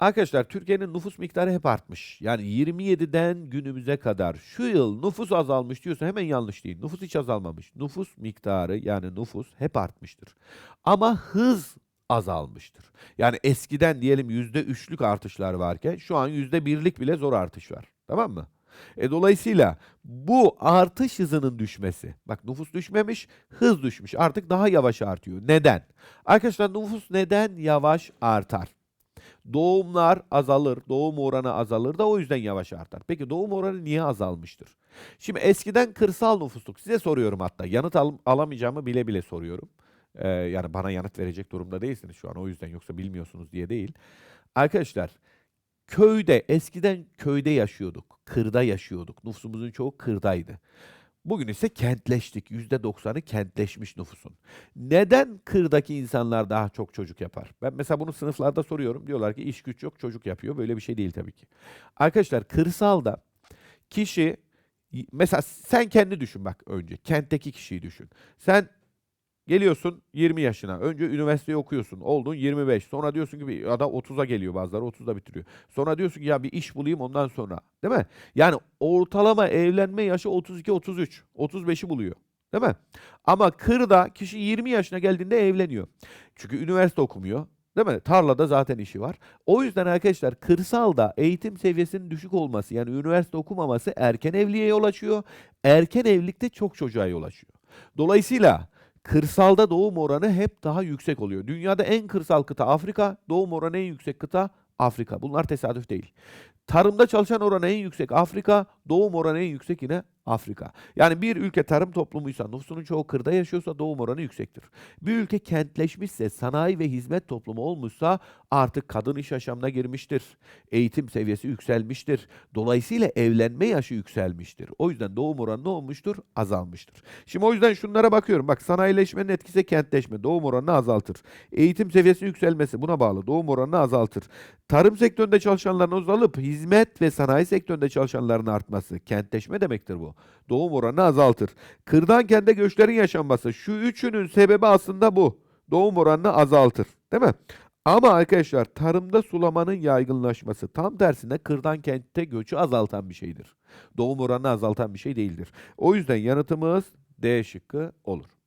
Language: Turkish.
Arkadaşlar Türkiye'nin nüfus miktarı hep artmış. Yani 27'den günümüze kadar şu yıl nüfus azalmış diyorsa hemen yanlış değil. Nüfus hiç azalmamış. Nüfus miktarı yani nüfus hep artmıştır. Ama hız azalmıştır. Yani eskiden diyelim %3'lük artışlar varken şu an %1'lik bile zor artış var. Tamam mı? E dolayısıyla bu artış hızının düşmesi. Bak nüfus düşmemiş, hız düşmüş. Artık daha yavaş artıyor. Neden? Arkadaşlar nüfus neden yavaş artar? Doğumlar azalır, doğum oranı azalır da o yüzden yavaş artar. Peki doğum oranı niye azalmıştır? Şimdi eskiden kırsal nüfusluk, size soruyorum hatta, yanıt al- alamayacağımı bile bile soruyorum. Ee, yani bana yanıt verecek durumda değilsiniz şu an o yüzden yoksa bilmiyorsunuz diye değil. Arkadaşlar köyde, eskiden köyde yaşıyorduk, kırda yaşıyorduk. Nüfusumuzun çoğu kırdaydı. Bugün ise kentleştik. %90'ı kentleşmiş nüfusun. Neden kırdaki insanlar daha çok çocuk yapar? Ben mesela bunu sınıflarda soruyorum. Diyorlar ki iş güç yok çocuk yapıyor. Böyle bir şey değil tabii ki. Arkadaşlar kırsalda kişi mesela sen kendi düşün bak önce. Kentteki kişiyi düşün. Sen geliyorsun 20 yaşına. Önce üniversiteyi okuyorsun. Oldun 25. Sonra diyorsun ki ya da 30'a geliyor bazıları 30'da bitiriyor. Sonra diyorsun ki ya bir iş bulayım ondan sonra. Değil mi? Yani ortalama evlenme yaşı 32-33. 35'i buluyor. Değil mi? Ama kırda kişi 20 yaşına geldiğinde evleniyor. Çünkü üniversite okumuyor. Değil mi? Tarlada zaten işi var. O yüzden arkadaşlar kırsalda eğitim seviyesinin düşük olması yani üniversite okumaması erken evliliğe yol açıyor. Erken evlilikte çok çocuğa yol açıyor. Dolayısıyla kırsalda doğum oranı hep daha yüksek oluyor. Dünyada en kırsal kıta Afrika, doğum oranı en yüksek kıta Afrika. Bunlar tesadüf değil. Tarımda çalışan oranı en yüksek Afrika, doğum oranı en yüksek yine Afrika. Yani bir ülke tarım toplumuysa, nüfusunun çoğu kırda yaşıyorsa doğum oranı yüksektir. Bir ülke kentleşmişse, sanayi ve hizmet toplumu olmuşsa artık kadın iş yaşamına girmiştir. Eğitim seviyesi yükselmiştir. Dolayısıyla evlenme yaşı yükselmiştir. O yüzden doğum oranı ne olmuştur? Azalmıştır. Şimdi o yüzden şunlara bakıyorum. Bak sanayileşmenin etkisi kentleşme. Doğum oranını azaltır. Eğitim seviyesi yükselmesi buna bağlı. Doğum oranını azaltır. Tarım sektöründe çalışanların azalıp hizmet ve sanayi sektöründe çalışanların artması. Kentleşme demektir bu. Doğum oranını azaltır. Kırdan kente göçlerin yaşanması. Şu üçünün sebebi aslında bu. Doğum oranını azaltır. Değil mi? Ama arkadaşlar tarımda sulamanın yaygınlaşması tam tersine kırdan kente göçü azaltan bir şeydir. Doğum oranını azaltan bir şey değildir. O yüzden yanıtımız D şıkkı olur.